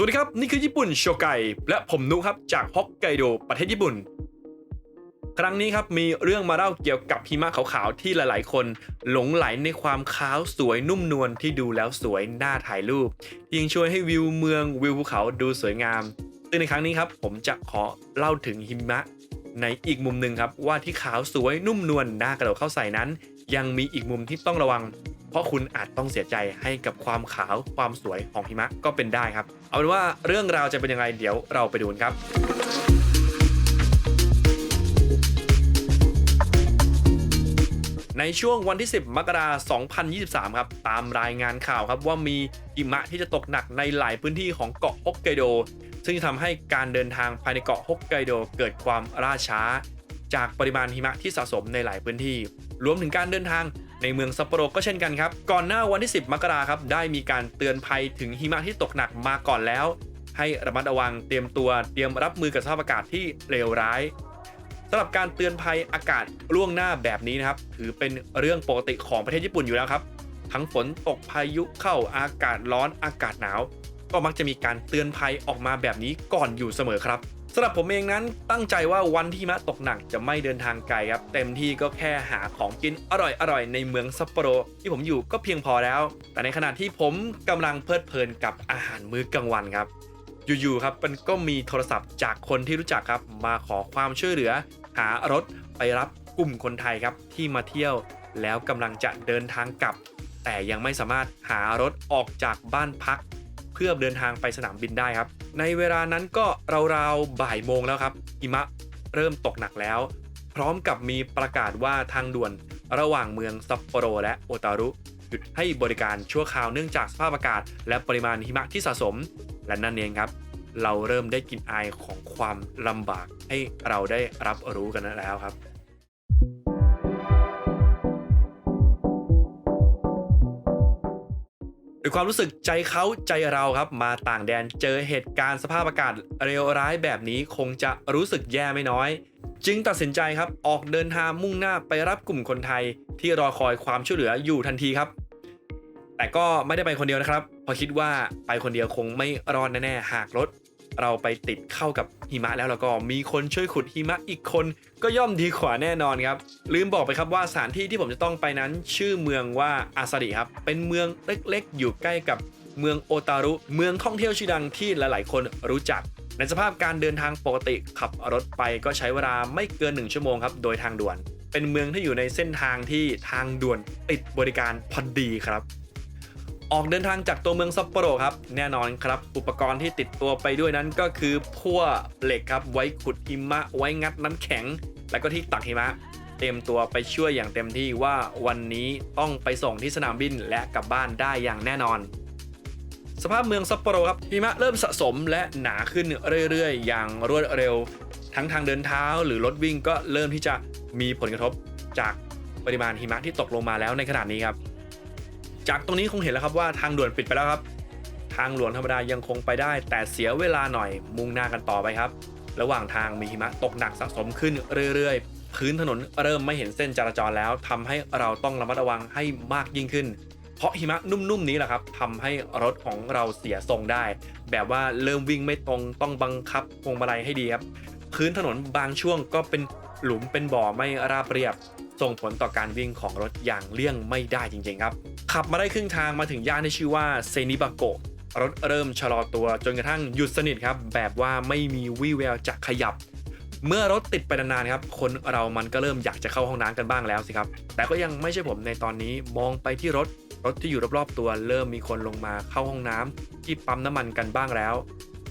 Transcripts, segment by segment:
สวัสดีครับ นี่คือญี่ปุ่นโชไกและผมนุครับ จากฮอกไกโดประเทศญี่ปุ่น ครั้งนี้ครับมีเรื่องมาเล่าเกี่ยวกับหิมะขาวๆ ที่หลายๆ คนหลงไหลในความขาวสวยนุ่มนวลที่ดูแล้วสวยน่าถ่ายรูปที่งช่วยให้วิวเมืองวิวภูเขาดูสวยงามซึ่งในครั้งนี้ครับผมจะขอเล่าถึงหิมะ ในอีกมุมหนึ่งครับว่าที่ขาวสวยนุ่มนวลน่ากระโดดเข้าใส่นั้น ยังมีอีกมุมที่ต้องระวัง เพราะคุณอาจต้องเสียใจให้กับความขาวความสวยของหิมะก็เป็นได้ครับ เอาเป็นว่าเรื่องราวจะเป็นยังไงเดี๋ยวเราไปดูนครับในช่วงวันที่ 10 มกราคม 2023 ครับ ตามรายงานข่าวครับว่ามีหิมะที่จะตกหนักในหลายพื้นที่ของเกาะฮอกไกโด ซึ่งทำให้การเดินทางภายในเกาะฮอกไกโดเกิดความล่าช้า จากปริมาณหิมะที่สะสมในหลายพื้นที่ รวมถึงการเดินทาง ในเมืองซัปโปโรก็เช่นกันครับ ก่อนหน้าวันที่ 10 มกราครับได้มีการเตือนภัยถึงหิมะที่ตกหนักมาก่อนแล้ว ให้ระมัดระวังเตรียมตัวเตรียมรับมือกับสภาพอากาศที่เลวร้ายสำหรับการเตือนภัยอากาศล่วงหน้าแบบนี้นะครับ ถือเป็นเรื่องปกติของประเทศญี่ปุ่นอยู่แล้วครับ ทั้งฝนตกพายุเข้าอากาศร้อนอากาศหนาว ก็มักจะมีการเตือนภัยออกมาแบบนี้ก่อนอยู่เสมอครับ สำหรับผมเองนั้นตั้งใจว่าวันที่มะตกหนักจะไม่เดินทางไกลครับ เต็มที่ก็แค่หาของกินอร่อยๆในเมืองซัปโปโรที่ผมอยู่ก็เพียงพอแล้ว แต่ในขณะที่ผมกำลังเพลิดเพลินกับอาหารมื้อกลางวันครับ อยู่ๆครับมันก็มีโทรศัพท์จากคนที่รู้จักครับมาขอความช่วยเหลือ หารถไปรับกลุ่มคนไทยครับที่มาเที่ยวแล้วกำลังจะเดินทางกลับ แต่ยังไม่สามารถหารถออกจากบ้านพัก พื่อเดินทางไปสนามบินได้ครับ ในเวลานั้นก็ราวๆบ่ายโมงแล้วครับหิมะเริ่มตกหนักแล้ว พร้อมกับมีประกาศว่าทางด่วนระหว่างเมืองซัปโปโรและโอตารุหยุดให้บริการชั่วคราวเนื่องจากสภาพอากาศ และปริมาณหิมะที่สะสม และนั่นเองครับ เราเริ่มได้กลินอายของความลำบากให้เราได้รับรู้กันแล้วครับ หรือความรู้สึกใจเขาใจเราครับ มาต่างแดนเจอเหตุการณ์สภาพอากาศเลวร้ายแบบนี้คงจะรู้สึกแย่ไม่น้อย จึงตัดสินใจครับออกเดินทางมุ่งหน้าไปรับกลุ่มคนไทยที่รอคอยความช่วยเหลืออยู่ทันทีครับ แต่ก็ไม่ได้ไปคนเดียวนะครับเพราะคิดว่าไปคนเดียวคงไม่รอดแน่ๆหากรถ เราไปติดเข้ากับหิมะแล้วแล้วก็มีคนช่วยขุดหิมะอีกคนก็ย่อมดีกว่าแน่นอนครับ ลืมบอกไปครับว่าสถานที่ที่ผมจะต้องไปนั้นชื่อเมืองว่าอาซาดิครับ เป็นเมืองเล็กๆ อยู่ใกล้กับเมืองโอตารุ เมืองท่องเที่ยวชื่อดังที่หลายๆ คนรู้จัก ในสภาพการเดินทางปกติขับรถไปก็ใช้เวลาไม่เกิน 1 ชั่วโมงครับ โดยทางด่วน เป็นเมืองที่อยู่ในเส้นทางที่ทางด่วนติดบริการพอดีครับ ออกเดินทางจากตัวเมืองซัปโปโรครับ แน่นอนครับ อุปกรณ์ที่ติดตัวไปด้วยนั้นก็คือพั่วเหล็กครับไว้ขุดหิมะ ไว้งัดน้ำแข็ง แล้วก็ที่ตักหิมะ เตรียมตัวไปช่วยอย่างเต็มที่ว่าวันนี้ต้องไปส่งที่สนามบินและกลับบ้านได้อย่างแน่นอน สภาพเมืองซัปโปโรครับหิมะเริ่มสะสมและหนาขึ้นเรื่อยๆ อย่างรวดเร็ว ทั้งทางเดินเท้าหรือรถวิ่งก็เริ่มที่จะมีผลกระทบจากปริมาณหิมะที่ตกลงมาแล้วในขณะนี้ครับ จากตรงนี้คงเห็นแล้วครับว่าทางด่วนปิดไปแล้วครับ ทางหลวงธรรมดายังคงไปได้ แต่เสียเวลาหน่อยมุ่งหน้ากันต่อไปครับ ระหว่างทางมีหิมะตกหนักสะสมขึ้นเรื่อยๆ พื้นถนนเริ่มไม่เห็นเส้นจราจรแล้วทำให้เราต้องระมัดระวังให้มากยิ่งขึ้น เพราะหิมะนุ่มๆนี้แหละครับทำให้รถของเราเสียทรงได้ แบบว่าเริ่มวิ่งไม่ตรงต้องบังคับพวงมาลัยให้ดีครับพื้นถนนบางช่วงก็เป็นหลุมเป็นบ่อไม่ราบเรียบ ส่งผลต่อการวิ่งของรถอย่างเลี่ยงไม่ได้จริงๆครับ ขับมาได้ครึ่งทางมาถึงย่านที่ชื่อว่าเซนิบาโกรถเริ่มชะลอตัวจนกระทั่งหยุดสนิทครับ แบบว่าไม่มีวี่แววจะขยับ เมื่อรถติดไปนานๆครับ คนเรามันก็เริ่มอยากจะเข้าห้องน้ำกันบ้างแล้วสิครับ แต่ก็ยังไม่ใช่ผมในตอนนี้มองไปที่รถรถที่อยู่รอบๆตัว เริ่มมีคนลงมาเข้าห้องน้ำที่ปั๊มน้ำมันกันบ้างแล้ว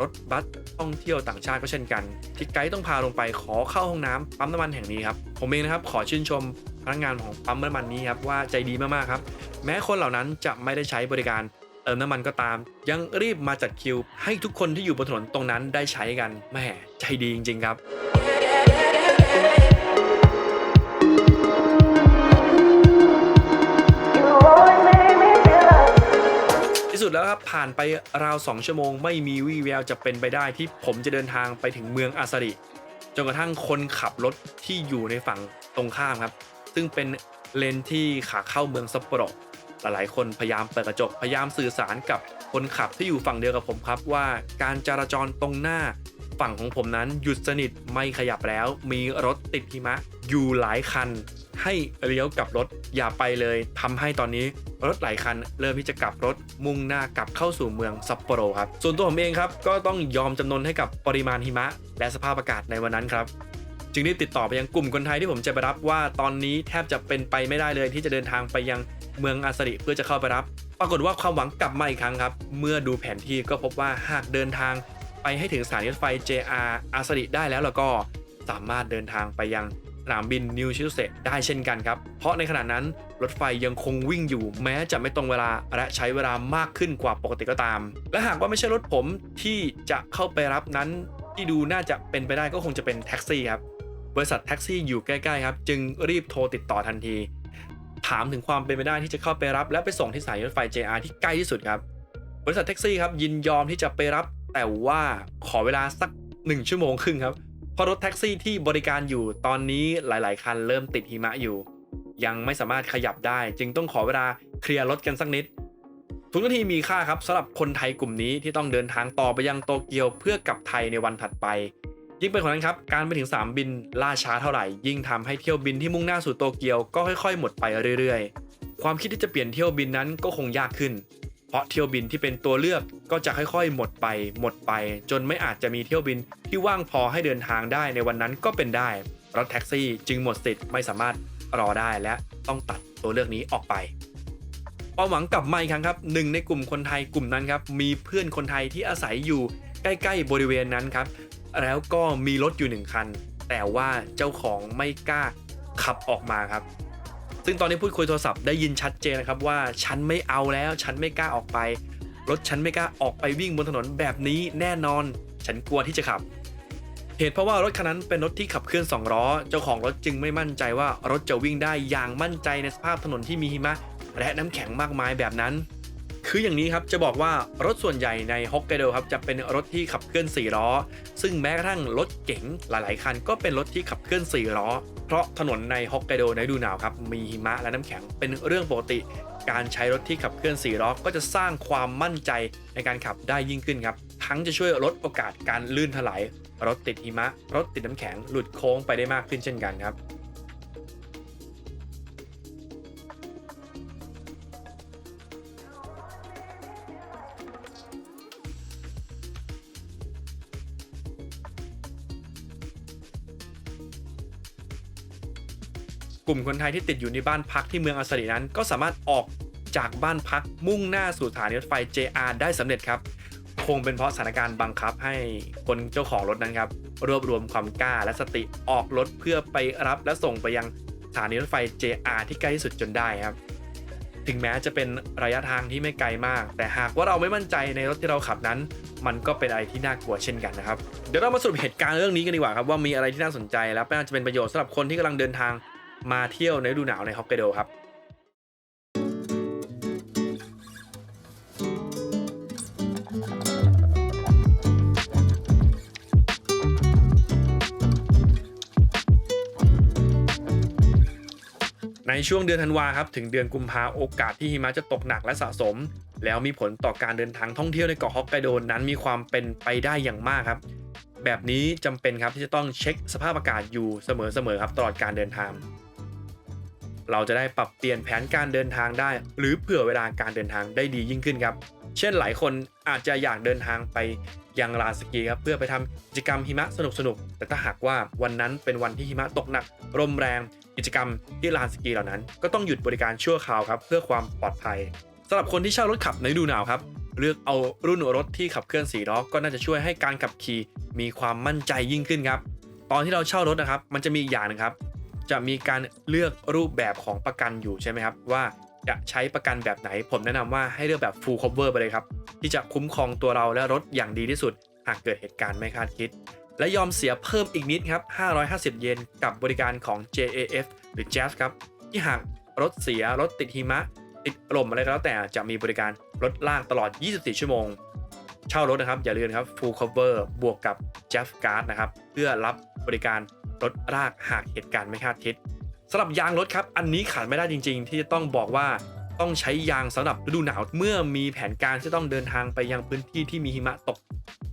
รถบัสท่องเที่ยวต่างชาติก็เช่นกัน ที่ไกด์ต้องพาลงไปขอเข้าห้องน้ำปั๊มน้ำมันแห่งนี้ครับผมเองนะครับขอชื่นชมพนักงานของปั๊มน้ำมันนี้ครับว่าใจดีมากๆครับ แม้คนเหล่านั้นจะไม่ได้ใช้บริการเติมน้ำมันก็ตาม ยังรีบมาจัดคิว ให้ทุกคนที่อยู่บนถนนตรงนั้นได้ใช้กันแหม่ใจดีจริง ๆ ครับ ครับผ่านไปราว 2 ชั่วโมง ไม่มีวี่แววจะเป็นไปได้ที่ผมจะเดินทางไปถึงเมืองอาซาริจนกระทั่งคนขับรถที่อยู่ในฝั่งตรงข้ามครับ ซึ่งเป็นเลนที่ขาเข้าเมืองซัปโปโรหลายๆคนพยายามเปิดกระจกพยายามสื่อสารกับคนขับที่อยู่ฝั่งเดียวกับผมครับว่าการจราจรตรงหน้าฝั่งของผมนั้นหยุดสนิทไม่ขยับแล้ว มีรถติดหิมะอยู่หลายคัน ให้เลี้ยวกลับรถอย่าไปเลยทำให้ตอนนี้รถหลายคัน เริ่มที่จะกลับรถมุ่งหน้ากลับเข้าสู่เมืองซัปโปโรครับ ส่วนตัวผมเองครับ ก็ต้องยอมจำนนให้กับปริมาณหิมะ และสภาพอากาศในวันนั้นครับจึงได้ติดต่อไปยังกลุ่มคนไทยที่ผมจะไปรับว่าตอนนี้แทบจะเป็นไปไม่ได้เลยที่จะเดินทางไปยังเมืองอาสริเพื่อจะเข้าไปรับ ปรากฏว่าความหวังกลับมาอีกครั้งครับ เมื่อดูแผนที่ก็พบว่าหากเดินทางไปให้ถึงสถานีรถไฟ JR อาสริได้แล้วแล้วก็สามารถเดินทางไปยัง สนามบินนิวชิลเซได้เช่นกันครับ เพราะในขณะนั้นรถไฟยังคงวิ่งอยู่แม้จะไม่ตรงเวลาและใช้เวลามากขึ้นกว่าปกติก็ตาม และหากว่าไม่ใช่รถผมที่จะเข้าไปรับนั้นที่ดูน่าจะเป็นไปได้ก็คงจะเป็นแท็กซี่ครับบริษัทแท็กซี่อยู่ใกล้ๆครับจึงรีบโทรติดต่อทันที ถามถึงความเป็นไปได้ที่จะเข้าไปรับ และไปส่งที่สานีรถไฟ JR ที่ใกล้ที่สุดครับ บริษัทแท็กซี่ครับยินยอมที่จะไปรับ แต่ว่าขอเวลาสัก 1 ชั่วโมงครึ่งครับ เพราะรถแท็กซี่ที่บริการอยู่ตอนนี้หลาย ๆ คันเริ่มติดหิมะอยู่ ยังไม่สามารถขยับได้ จึงต้องขอเวลาเคลียร์รถกันสักนิดทุกนาทีมีค่าครับสำหรับคนไทยกลุ่มนี้ที่ต้องเดินทางต่อไปยังโตเกียวเพื่อกลับไทยในวันถัดไป ยิ่งไปกว่านั้นครับการไปถึงสามบินล่าช้าเท่าไหร่ ยิ่งทำให้เที่ยวบินที่มุ่งหน้าสู่โตเกียวก็ค่อย ๆ หมดไปเรื่อย ๆ ความคิดที่จะเปลี่ยนเที่ยวบินนั้นก็คงยากขึ้น เพราะเที่ยวบินที่เป็นตัวเลือกก็จะค่อยๆ หมดไปหมดไป จนไม่อาจจะมีเที่ยวบินที่ว่างพอให้เดินทางได้ในวันนั้นก็เป็นได้รถแท็กซี่จึงหมดสิทธิ์ไม่สามารถรอได้และต้องตัดตัวเลือกนี้ออกไปความหวังกลับมาอีกครั้งครับหนึ่งในกลุ่มคนไทยกลุ่มนั้นครับมีเพื่อนคนไทยที่อาศัยอยู่ใกล้ ๆ บริเวณนั้นครับ แล้วก็มีรถอยู่หนึ่งคัน แต่ว่าเจ้าของไม่กล้าขับออกมาครับ ซึ่งตอนนี้พูดคุยโทรศัพท์ได้ยินชัดเจนนะครับว่าฉันไม่เอาแล้ว ฉันไม่กล้าออกไป รถฉันไม่กล้าออกไปวิ่งบนถนนแบบนี้แน่นอน ฉันกลัวที่จะขับ เหตุเพราะว่ารถคันนั้นเป็นรถที่ขับเคลื่อนสองล้อ เจ้าของรถจึงไม่มั่นใจว่ารถจะวิ่งได้อย่างมั่นใจในสภาพถนนที่มีหิมะและน้ำแข็งมากมายแบบนั้น คืออย่างนี้ครับจะบอกว่ารถส่วนใหญ่ในฮอกไกโดครับจะเป็นรถที่ขับเคลื่อน4ล้อ ซึ่งแม้กระทั่งรถเก๋งหลาย ๆ คันก็เป็นรถที่ขับเคลื่อน4ล้อ เพราะถนนในฮอกไกโดในฤดูหนาวครับมีหิมะและน้ำแข็งเป็นเรื่องปกติ การใช้รถที่ขับเคลื่อน4ล้อก็จะสร้างความมั่นใจในการขับได้ยิ่งขึ้นครับ ทั้งจะช่วยลดโอกาสการลื่นถลายรถติดหิมะ รถติดน้ำแข็งหลุดโค้งไปได้มากขึ้นเช่นกันครับ กลุ่มคนไทยที่ติดอยู่ในบ้านพักที่เมืองอาสรินั้น ก็สามารถออกจากบ้านพักมุ่งหน้าสู่สถานีรถไฟ JR ได้สำเร็จครับ คงเป็นเพราะสถานการณ์บังคับให้คนเจ้าของรถนั้นครับ รวบรวมความกล้าและสติออกรถเพื่อไปรับและส่งไปยังสถานีรถไฟ JR ที่ใกล้ที่สุดจนได้ครับ ถึงแม้จะเป็นระยะทางที่ไม่ไกลมาก แต่หากว่าเราไม่มั่นใจในรถที่เราขับนั้น มันก็เป็นอะไรที่น่ากลัวเช่นกันนะครับ เดี๋ยวเรามาสรุปเหตุการณ์เรื่องนี้กันดีกว่าครับว่ามีอะไรที่น่าสนใจ และน่าจะเป็นประโยชน์สำหรับคนที่กำลังเดินทาง มาเที่ยวในฤดูหนาวในฮอกไกโดครับในช่วงเดือนธันวาครับถึงเดือนกุมภาโอกาสที่หิมะจะตกหนักและสะสม แล้วมีผลต่อการเดินทางท่องเที่ยวในเกาะฮอกไกโดนั้นมีความเป็นไปได้อย่างมากครับ แบบนี้จำเป็นครับที่จะต้องเช็คสภาพอากาศอยู่เสมอๆครับตลอดการเดินทาง เราจะได้ปรับเปลี่ยนแผนการเดินทางได้ หรือเผื่อเวลาการเดินทางได้ดียิ่งขึ้นครับ เช่นหลายคนอาจจะอยากเดินทางไปยังลานสกีครับเพื่อไปทำกิจกรรมหิมะสนุกๆแต่ถ้าหากว่าวันนั้นเป็นวันที่หิมะตกหนักลมแรง กิจกรรมที่ลานสกีเหล่านั้น ก็ต้องหยุดบริการชั่วคราวครับเพื่อความปลอดภัยสำหรับคนที่เช่ารถขับในฤดูหนาวครับเลือกเอารุ่นรถที่ขับเคลื่อน4ล้อก็น่าจะช่วยให้การขับขี่มีความมั่นใจยิ่งขึ้นครับ ตอนที่เราเช่ารถนะครับ มันจะมีอีกอย่างนึงครับ จะมีการเลือกรูปแบบของประกันอยู่ใช่ไหมครับ ว่าจะใช้ประกันแบบไหน ผมแนะนำว่าให้เลือกแบบ full cover ไปเลยครับ ที่จะคุ้มครองตัวเราและรถอย่างดีที่สุด หากเกิดเหตุการณ์ไม่คาดคิด และยอมเสียเพิ่มอีกนิดครับ 550 เยนกับบริการของ JAF หรือ Jazz ครับ ที่หากรถเสียรถติดหิมะ ติดลมอะไรก็แล้วแต่จะมีบริการรถลากตลอด 24 ชั่วโมง เช่ารถนะครับอย่าลืมครับ full cover บวกกับ Jeff Guard นะครับเพื่อรับบริการ รถลากหากเหตุการณ์ไม่คาดคิดสำหรับยางรถครับ อันนี้ขาดไม่ได้จริง ๆ ที่จะต้องบอกว่าต้องใช้ยางสำหรับฤดูหนาว เมื่อมีแผนการที่ต้องเดินทางไปยังพื้นที่ที่มีหิมะตก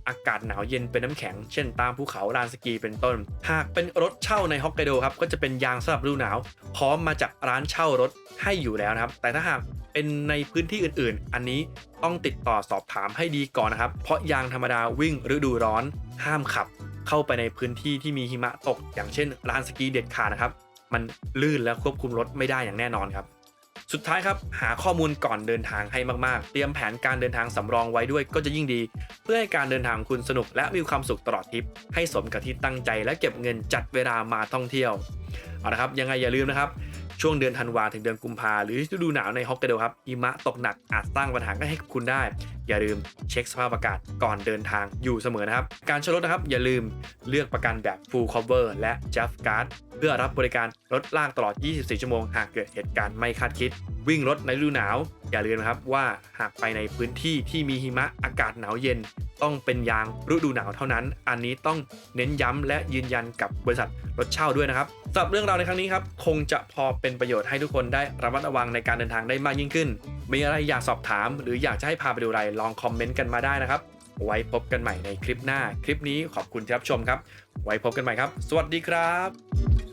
อากาศหนาวเย็นเป็นน้ำแข็ง เช่นตามภูเขาลานสกีเป็นต้น หากเป็นรถเช่าในฮอกไกโดครับก็จะเป็นยางสำหรับฤดูหนาว พร้อมมาจากร้านเช่ารถให้อยู่แล้วนะครับ แต่ถ้าหากเป็นในพื้นที่อื่นๆ อันนี้ต้องติดต่อสอบถามให้ดีก่อนนะครับ เพราะยางธรรมดาวิ่งฤดูร้อน ห้ามขับ เข้าไปในพื้นที่ที่มีหิมะตก อย่างเช่นลานสกีเด็ดขาดนะครับ มันลื่นและควบคุมรถไม่ได้อย่างแน่นอนครับ สุดท้ายครับหาข้อมูลก่อนเดินทางให้มากๆ เตรียมแผนการเดินทางสำรองไว้ด้วยก็จะยิ่งดี เพื่อให้การเดินทางคุณสนุกและมีความสุขตลอดทริป ให้สมกับที่ตั้งใจและเก็บเงินจัดเวลามาท่องเที่ยวเอาละครับยังไงอย่าลืมนะครับช่วงเดือนธันวาถึงเดือนกุมภาหรือฤดูหนาวในฮอกไกโดครับหิมะตกหนักอาจสร้างปัญหาให้กับคุณได้ อย่าลืมเช็คสภาพอากาศก่อนเดินทางอยู่เสมอนะครับ การช้รถนะครับ อย่าลืมเลือกประกันแบบ full cover และ Jeff Guard เพื่อรับบริการรถลากตลอด 24 ชั่วโมง หากเกิดเหตุการณ์ไม่คาดคิด วิ่งรถในฤดูหนาว อย่าลืมนะครับว่าหากไปในพื้นที่ที่มีหิมะอากาศหนาวเย็น ต้องเป็นยางฤดูหนาวเท่านั้น อันนี้ต้องเน้นย้ำและยืนยันกับบริษัทรถเช่าด้วยนะครับสำหรับเรื่องราวในครั้งนี้ครับคงจะพอเป็นประโยชน์ให้ทุกคนได้ระมัดระวังในการเดินทางได้มากยิ่งขึ้น มีอะไรอยากสอบถาม หรืออยากจะให้พาไปดูอะไรลองคอมเมนต์กันมาได้นะครับ ไว้พบกันใหม่ในคลิปหน้า คลิปนี้ขอบคุณที่รับชมครับ ไว้พบกันใหม่ครับ สวัสดีครับ